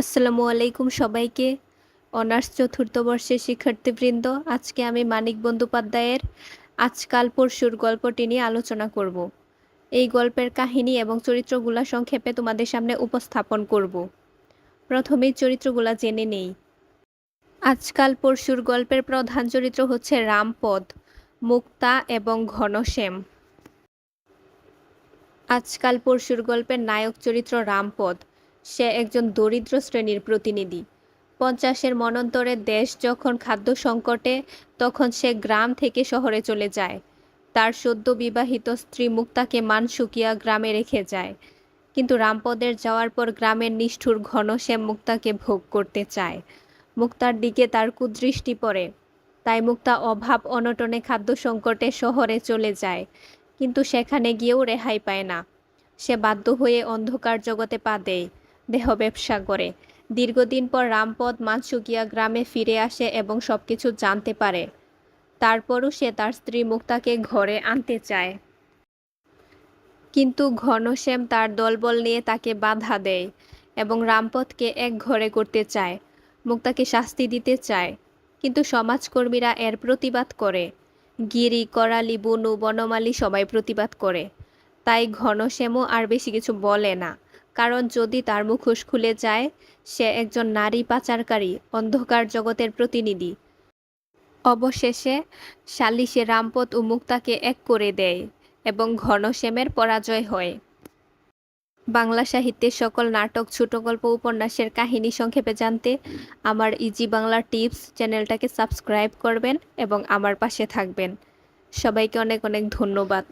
আসসালামু আলাইকুম সবাইকে। অনার্স চতুর্থ বর্ষের শিক্ষার্থীবৃন্দ, আজকে আমি মানিক বন্দ্যোপাধ্যায়ের আজকাল পরশুর গল্পটি নিয়ে আলোচনা করব। এই গল্পের কাহিনী এবং চরিত্রগুলা সংক্ষেপে তোমাদের সামনে উপস্থাপন করব। প্রথমেই চরিত্রগুলা জেনে নেই। আজকাল পরশুর গল্পের প্রধান চরিত্র হচ্ছে রামপদ, মুক্তা এবং ঘনশ্যাম আজকাল পরশুর গল্পের নায়ক চরিত্র রামপদ। সে একজন দরিদ্র শ্রেণির প্রতিনিধি। পঞ্চাশের মনন্তরে দেশ যখন খাদ্য সংকটে, তখন সে গ্রাম থেকে শহরে চলে যায়। তার সদ্য বিবাহিত স্ত্রী মুক্তাকে মানসুকিয়া গ্রামে রেখে যায়। কিন্তু রামপদের যাওয়ার পর গ্রামের নিষ্ঠুর ঘন সে মুক্তাকে ভোগ করতে চায়। মুক্তার দিকে তার কুদৃষ্টি পড়ে। তাই মুক্তা অভাব অনটনে খাদ্য সংকটে শহরে চলে যায়। কিন্তু সেখানে গিয়েও রেহাই পায় না। সে বাধ্য হয়ে অন্ধকার জগতে পা দেয়। দেহ ব্যবসা করে। দীর্ঘদিন পর রামপদ মানসুকিয়া গ্রামে ফিরে আসে এবং সব কিছু জানতে পারে। তারপরও সে তার স্ত্রী মুক্তাকে ঘরে আনতে চায়। কিন্তু ঘনশ্যাম তার দলবল নিয়ে তাকে বাধা দেয় এবং রামপদকে এক ঘরে করতে চায়। মুক্তাকে শাস্তি দিতে চায়, কিন্তু সমাজকর্মীরা এর প্রতিবাদ করে। গিরি, করালি, বনু, বনমালী সবাই প্রতিবাদ করে। তাই ঘনশ্যামও আর বেশি কিছু বলে না। কারণ যদি তার মুখোশ খুলে যায়, সে একজন নারী পাচারকারী, অন্ধকার জগতের প্রতিনিধি। অবশেষে সালিশে রামপদ ও মুক্তাকে এক করে দেয় এবং ঘনশ্যামের পরাজয় হয়। বাংলা সাহিত্যের সকল নাটক ছোট গল্প উপন্যাসের কাহিনী সংক্ষেপে জানতে আমার ইজি বাংলা টিপস চ্যানেলটাকে সাবস্ক্রাইব করবেন এবং আমার পাশে থাকবেন। সবাইকে অনেক অনেক ধন্যবাদ।